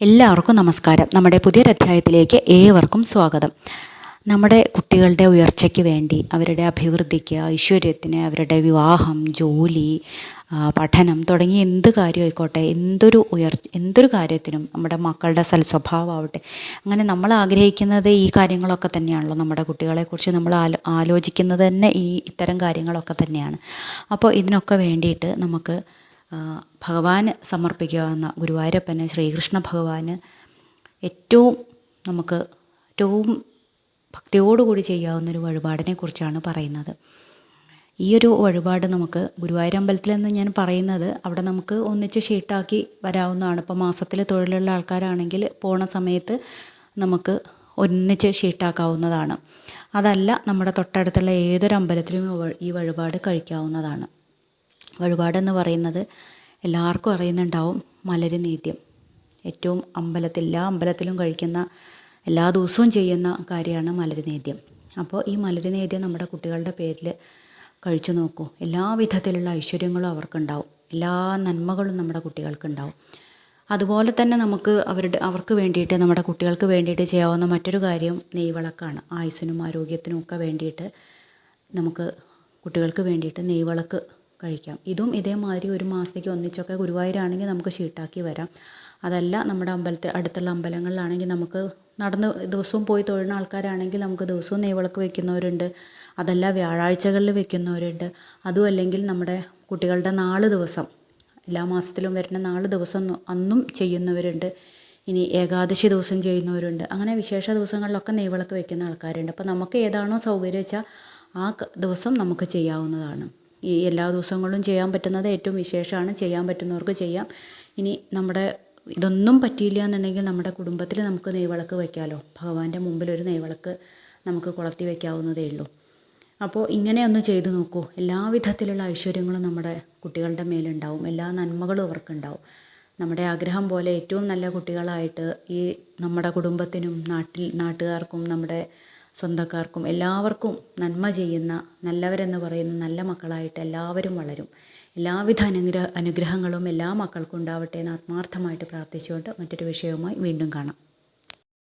എല്ലാവർക്കും നമസ്കാരം. നമ്മുടെ പുതിയൊരധ്യായത്തിലേക്ക് ഏവർക്കും സ്വാഗതം. നമ്മുടെ കുട്ടികളുടെ ഉയർച്ചയ്ക്ക് വേണ്ടി അവരുടെ അഭിവൃദ്ധിക്ക് ഐശ്വര്യത്തിന് അവരുടെ വിവാഹം ജോലി പഠനം തുടങ്ങി എന്ത് കാര്യമായിക്കോട്ടെ എന്തൊരു ഉയർ എന്തൊരു കാര്യത്തിനും നമ്മുടെ മക്കളുടെ സൽസ്വഭാവമാവട്ടെ അങ്ങനെ നമ്മൾ ആഗ്രഹിക്കുന്നത് ഈ കാര്യങ്ങളൊക്കെ തന്നെയാണല്ലോ. നമ്മുടെ കുട്ടികളെക്കുറിച്ച് നമ്മൾ ആലോ ആലോചിക്കുന്നത് തന്നെ ഈ ഇത്തരം കാര്യങ്ങളൊക്കെ തന്നെയാണ്. അപ്പോൾ ഇതിനൊക്കെ വേണ്ടിയിട്ട് നമുക്ക് ഭഗവാന് സമർപ്പിക്കാവുന്ന ഗുരുവായൂരപ്പന് ശ്രീകൃഷ്ണ ഭഗവാന് ഏറ്റവും നമുക്ക് ഏറ്റവും ഭക്തിയോടുകൂടി ചെയ്യാവുന്ന ഒരു വഴിപാടിനെ കുറിച്ചാണ് പറയുന്നത്. ഈ ഒരു വഴിപാട് നമുക്ക് ഗുരുവായൂരമ്പലത്തിലെന്ന് ഞാൻ പറയുന്നത് അവിടെ നമുക്ക് ഒന്നിച്ച് ഷീട്ടാക്കി വരാവുന്നതാണ്. ഇപ്പോൾ മാസത്തിൽ തൊഴിലുള്ള ആൾക്കാരാണെങ്കിൽ പോണ സമയത്ത് നമുക്ക് ഒന്നിച്ച് ഷീട്ടാക്കാവുന്നതാണ്. അതല്ല നമ്മുടെ തൊട്ടടുത്തുള്ള ഏതൊരു അമ്പലത്തിലും ഈ വഴിപാട് കഴിക്കാവുന്നതാണ്. വഴിപാടെന്ന് പറയുന്നത് എല്ലാവർക്കും അറിയുന്നുണ്ടാവും മലരി നീത്യം. ഏറ്റവും അമ്പലത്തിൽ എല്ലാ അമ്പലത്തിലും കഴിക്കുന്ന എല്ലാ ദിവസവും ചെയ്യുന്ന കാര്യമാണ് മലരി നേദ്യം അപ്പോൾ ഈ മലരി നേദ്യം നമ്മുടെ കുട്ടികളുടെ പേരിൽ കഴിച്ചു നോക്കൂ. എല്ലാ വിധത്തിലുള്ള ഐശ്വര്യങ്ങളും അവർക്കുണ്ടാവും. എല്ലാ നന്മകളും നമ്മുടെ കുട്ടികൾക്കുണ്ടാവും. അതുപോലെ തന്നെ നമുക്ക് അവരുടെ അവർക്ക് വേണ്ടിയിട്ട് നമ്മുടെ കുട്ടികൾക്ക് വേണ്ടിയിട്ട് ചെയ്യാവുന്ന മറ്റൊരു കാര്യം നെയ്വിളക്കാണ്. ആയുസ്സിനും ആരോഗ്യത്തിനും ഒക്കെ വേണ്ടിയിട്ട് നമുക്ക് കുട്ടികൾക്ക് വേണ്ടിയിട്ട് നെയ്വിളക്ക് കഴിക്കാം. ഇതും ഇതേമാതിരി ഒരു മാസത്തേക്ക് ഒന്നിച്ചൊക്കെ ഗുരുവായൂരാണെങ്കിൽ നമുക്ക് ഷീട്ടാക്കി വരാം. അതല്ല നമ്മുടെ അമ്പലത്തിൽ അടുത്തുള്ള അമ്പലങ്ങളിലാണെങ്കിൽ നമുക്ക് നടന്ന് ദിവസവും പോയി തൊഴുന്ന ആൾക്കാരാണെങ്കിൽ നമുക്ക് ദിവസവും നെയ്വിളക്ക് വെക്കുന്നവരുണ്ട്. അതല്ല വ്യാഴാഴ്ചകളിൽ വെക്കുന്നവരുണ്ട്. അതും അല്ലെങ്കിൽ നമ്മുടെ കുട്ടികളുടെ നാല് ദിവസം എല്ലാ മാസത്തിലും വരുന്ന നാല് ദിവസം അന്നും ചെയ്യുന്നവരുണ്ട്. ഇനി ഏകാദശി ദിവസം ചെയ്യുന്നവരുണ്ട്. അങ്ങനെ വിശേഷ ദിവസങ്ങളിലൊക്കെ നെയ്വിളക്ക് വെക്കുന്ന ആൾക്കാരുണ്ട്. അപ്പോൾ നമുക്ക് ഏതാണോ സൗകര്യം വെച്ചാൽ ആ ദിവസം നമുക്ക് ചെയ്യാവുന്നതാണ്. ഈ എല്ലാ ദിവസങ്ങളിലും ചെയ്യാൻ പറ്റുന്നത് ഏറ്റവും വിശേഷമാണ്. ചെയ്യാൻ പറ്റുന്നവർക്ക് ചെയ്യാം. ഇനി നമ്മുടെ ഇതൊന്നും പറ്റിയില്ല എന്നുണ്ടെങ്കിൽ നമ്മുടെ കുടുംബത്തിൽ നമുക്ക് നെയ്വിളക്ക് വയ്ക്കാമല്ലോ ഭഗവാന്റെ മുമ്പിൽ ഒരു നെയ്വിളക്ക് നമുക്ക് കുളർത്തി വയ്ക്കാവുന്നതേ ഉള്ളൂ. അപ്പോൾ ഇങ്ങനെ ഒന്ന് ചെയ്തു നോക്കൂ. എല്ലാ വിധത്തിലുള്ള ഐശ്വര്യങ്ങളും നമ്മുടെ കുട്ടികളുടെ മേലുണ്ടാവും. എല്ലാ നന്മകളും അവർക്കുണ്ടാവും. നമ്മുടെ ആഗ്രഹം പോലെ ഏറ്റവും നല്ല കുട്ടികളായിട്ട് ഈ നമ്മുടെ കുടുംബത്തിനും നാട്ടിൽ നാട്ടുകാർക്കും നമ്മുടെ സ്വന്തക്കാർക്കും എല്ലാവർക്കും നന്മ ചെയ്യുന്ന നല്ലവരെന്ന് പറയുന്ന നല്ല മക്കളായിട്ട് എല്ലാവരും വളരും. എല്ലാവിധ അനുഗ്രഹ അനുഗ്രഹങ്ങളും എല്ലാ മക്കൾക്കും ഉണ്ടാവട്ടെ എന്ന് ആത്മാർത്ഥമായിട്ട് പ്രാർത്ഥിച്ചുകൊണ്ട് മറ്റൊരു വിഷയവുമായി വീണ്ടും കാണാം.